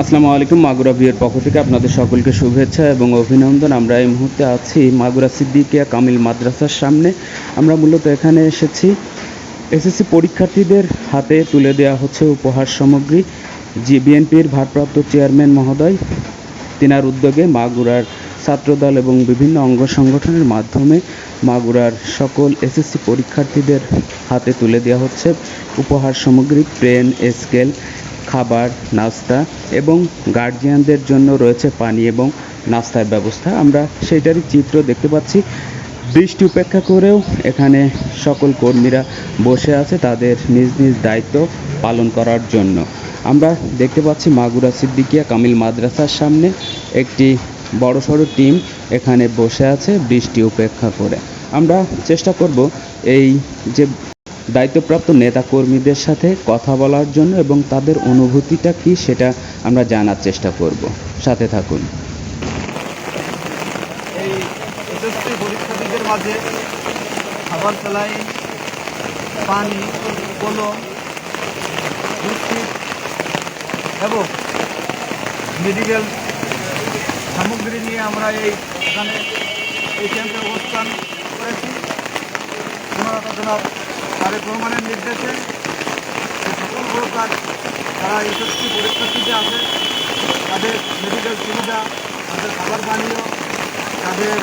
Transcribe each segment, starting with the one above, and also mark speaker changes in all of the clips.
Speaker 1: আসসালামু আলাইকুম, মাগুরা বিয়ের পক্ষ থেকে আপনাদের সকলকে শুভেচ্ছা এবং অভিনন্দন। আমরা এই মুহূর্তে আছি মাগুরা সিদ্দিকিয়া কামিল মাদ্রাসার সামনে। আমরা মূলত এখানে এসেছি। এসএসসি পরীক্ষার্থীদের হাতে তুলে দেওয়া হচ্ছে উপহার সামগ্রী। জি, বিএনপির ভারপ্রাপ্ত চেয়ারম্যান মহোদয়, তিনার উদ্যোগে মাগুরার ছাত্রদল এবং বিভিন্ন অঙ্গ সংগঠনের মাধ্যমে মাগুরার সকল এসএসসি পরীক্ষার্থীদের হাতে তুলে দেওয়া হচ্ছে উপহার সামগ্রী, পেন, স্কেল খাবার, নাস্তা এবং গার্জিয়ানদের জন্য রয়েছে পানি এবং নাস্তার ব্যবস্থা। আমরা সেইটারই চিত্র দেখতে পাচ্ছি। বৃষ্টি উপেক্ষা করেও এখানে সকল কর্মীরা বসে আছে তাদের নিজ নিজ দায়িত্ব পালন করার জন্য। আমরা দেখতে পাচ্ছি মাগুরা সিদ্দিকিয়া কামিল মাদ্রাসার সামনে একটি বড়সড় টিম এখানে বসে আছে বৃষ্টি উপেক্ষা করে। আমরা চেষ্টা করব এই যে দায়িত্বপ্রাপ্ত নেতা কর্মীদের সাথে কথা বলার জন্য এবং তাদের অনুভূতিটা কি সেটা আমরা জানার চেষ্টা করব। সাথে থাকুন।
Speaker 2: এই মাঝে খাবার স্যালাইন পানি, কলম এবং মেডিকেল সামগ্রী নিয়ে আমরা এই এখানে এই ক্যাম্পে অবস্থান করেছি। ওনারা তারেক রহমানের নির্দেশে সকল প্রকার যারা এসএসসি পরীক্ষার্থীতে আছে, তাদের মেডিকেল সুবিধা, তাদের খাবার পানীয়, তাদের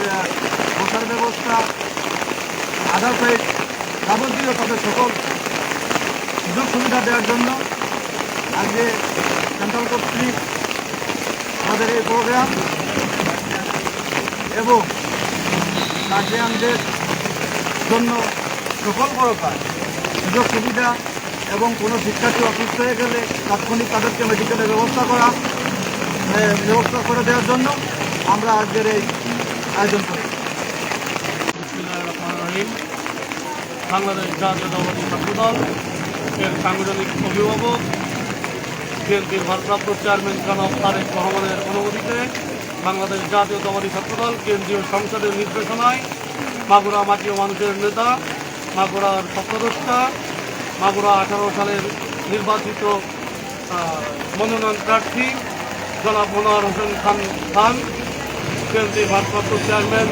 Speaker 2: বসার ব্যবস্থা, আধার কার্ড যাবতীয় তাদের সকল সুযোগ সুবিধা দেওয়ার জন্য আজকে সেন্ট্রাল কর্তৃক আমাদের এই প্রোগ্রাম এবং গার্জিয়ানদের জন্য সকল প্রকার সুযোগ সুবিধা এবং কোনো শিক্ষার্থী অসুস্থ হয়ে গেলে তাৎক্ষণিক তাদেরকে মেডিকেলের ব্যবস্থা করা ব্যবস্থা করে দেওয়ার জন্য আমরা আজকের এই আয়োজন করি।
Speaker 3: বাংলাদেশ জাতীয় জাতীয়তাবাদী ছাত্রদল এর সাংগঠনিক অভিভাবক, বিএনপির ভারপ্রাপ্ত চেয়ারম্যান জনাব তারেক রহমানের অনুমতিতে বাংলাদেশ জাতীয়তাবাদী ছাত্রদল কেন্দ্রীয় সংসদের নির্দেশনায় মাগুরা মাটি মানুষের নেতা মাগুরার স্বপ্নদ্রষ্টা মাগুরা আঠারো সালের নির্বাচিত মনোনয়ন প্রার্থী জনাব মনোয়ার হোসেন খান খান কেন্দ্রীয় ভারপ্রাপ্ত চেয়ারম্যান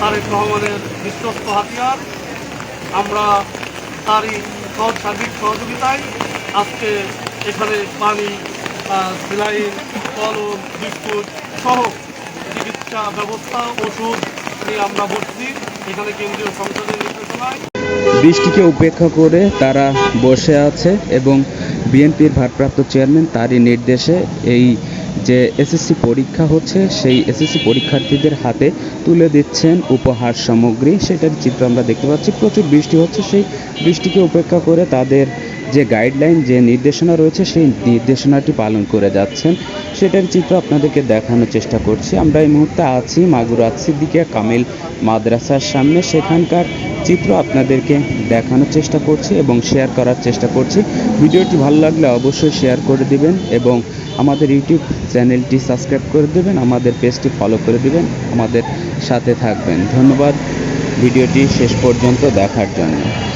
Speaker 3: তারেক রহমানের বিশ্বস্ত হাতিয়ার। আমরা তারই সার্বিক সহযোগিতায় আজকে এখানে পানি আহ, সেলাইন কলম বিস্কুট সহ চিকিৎসা ব্যবস্থা ওষুধ নিয়ে আমরা বসছি। এখানে কেন্দ্রীয় সংসদের নির্দেশনায়
Speaker 1: বৃষ্টিকে উপেক্ষা করে তারা বসে আছে এবং বিএনপির ভারপ্রাপ্ত চেয়ারম্যান তারই নির্দেশে এই যে এসএসসি পরীক্ষা হচ্ছে, সেই এসএসসি পরীক্ষার্থীদের হাতে তুলে দিচ্ছেন উপহার সামগ্রী। সেটার চিত্র আমরা দেখতে পাচ্ছি। প্রচুর বৃষ্টি হচ্ছে। সেই বৃষ্টিকে উপেক্ষা করে তাদের যে গাইডলাইন, যে নির্দেশনা রয়েছে, সেই নির্দেশনাটি পালন করে যাচ্ছেন। সেটার চিত্র আপনাদেরকে দেখানোর চেষ্টা করছি। আমরা এই মুহূর্তে আছি মাগুরা সিদ্দিকিয়া কামিল মাদ্রাসার সামনে। সেখানকার চিত্র আপনাদেরকে দেখানোর চেষ্টা করছি এবং শেয়ার করার চেষ্টা করছি। ভিডিওটি ভালো লাগলে অবশ্যই শেয়ার করে দিবেন এবং আমাদের ইউটিউব চ্যানেলটি সাবস্ক্রাইব করে দেবেন, আমাদের পেজটি ফলো করে দিবেন, আমাদের সাথে থাকবেন। ধন্যবাদ। ভিডিওটি শেষ পর্যন্ত দেখার জন্য।